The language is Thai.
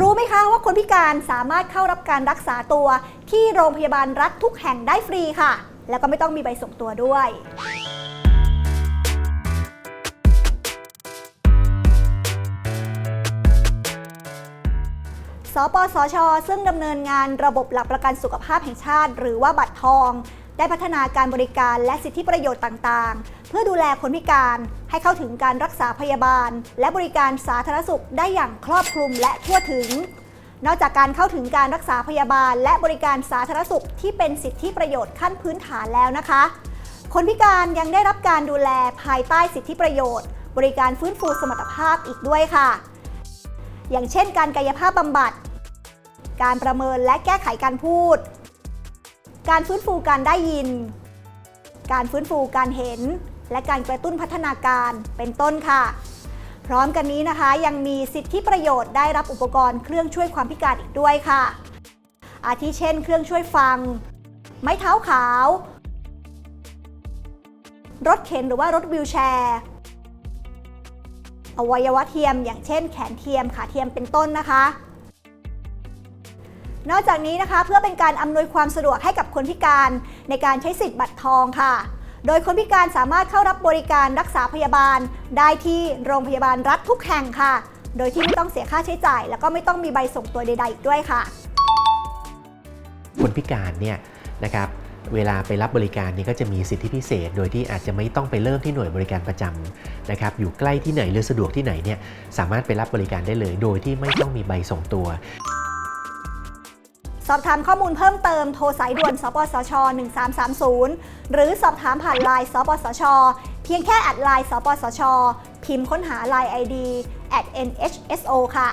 รู้ไหมคะว่าคนพิการสามารถเข้ารับการรักษาตัวที่โรงพยาบาลรัฐทุกแห่งได้ฟรีค่ะ แล้วก็ไม่ต้องมีใบส่งตัวด้วย สปสช ซึ่งดำเนินงานระบบหลักประกันสุขภาพแห่งชาติ หรือว่าบัตรทอง ได้พัฒนาการบริการและสิทธิประโยชน์ต่างๆ เพื่อดูแลคนพิการให้เข้าถึงการรักษาพยาบาล และบริการสาธารณสุขได้อย่างครอบคลุมและทั่วถึง นอกจากการเข้าถึงการรักษาพยาบาล และบริการสาธารณสุขที่เป็นสิทธิประโยชน์ขั้นพื้นฐานแล้วนะคะ คนพิการยังได้รับการดูแลภายใต้สิทธิประโยชน์ บริการฟื้นฟูสมรรถภาพอีกด้วยค่ะ อย่างเช่น การกายภาพบำบัด การประเมินและแก้ไขการพูด การฟื้นฟูการได้ยิน การฟื้นฟูการเห็น และการกระตุ้นพัฒนาการเป็นต้นค่ะ พร้อมกันนี้นะคะยังมีสิทธิประโยชน์ได้รับอุปกรณ์เครื่องช่วยความพิการอีกด้วยค่ะ อาทิเช่น เครื่องช่วยฟัง ไม้เท้าขาว รถเข็นหรือว่ารถวิวแชร์อวัยวะเทียมอย่างเช่นแขนเทียมขาเทียมเป็นต้นนะคะ นอกจากนี้นะคะเพื่อเป็นการอำนวยความสะดวกให้กับคนพิการในการใช้สิทธิ์บัตรทองค่ะ โดยคนพิการสามารถเข้ารับบริการรักษาพยาบาล ได้ที่โรงพยาบาลรัฐทุกแห่งค่ะ โดยที่ไม่ต้องเสียค่าใช้จ่าย แล้วก็ไม่ต้องมีใบส่งตัวใดๆอีกด้วยค่ะ คนพิการเนี่ยนะครับเวลาไปรับบริการนี่ก็จะมีสิทธิพิเศษ โดยที่อาจจะไม่ต้องไปเริ่มที่หน่วยบริการประจำนะครับอยู่ใกล้ที่ไหนหรือสะดวกที่ไหนเนี่ยสามารถไปรับบริการได้เลย โดยที่ไม่ต้องมีใบส่งตัว อบถามข้อมูลเพิ่มเติมโทรสายด่วน สปสช 1330 หรือสอบถามผ่านไลน์สปสช เพียงแค่แอดไลน์สปสช พิมพ์ค้นหาไลน์ ID at nhso ค่ะ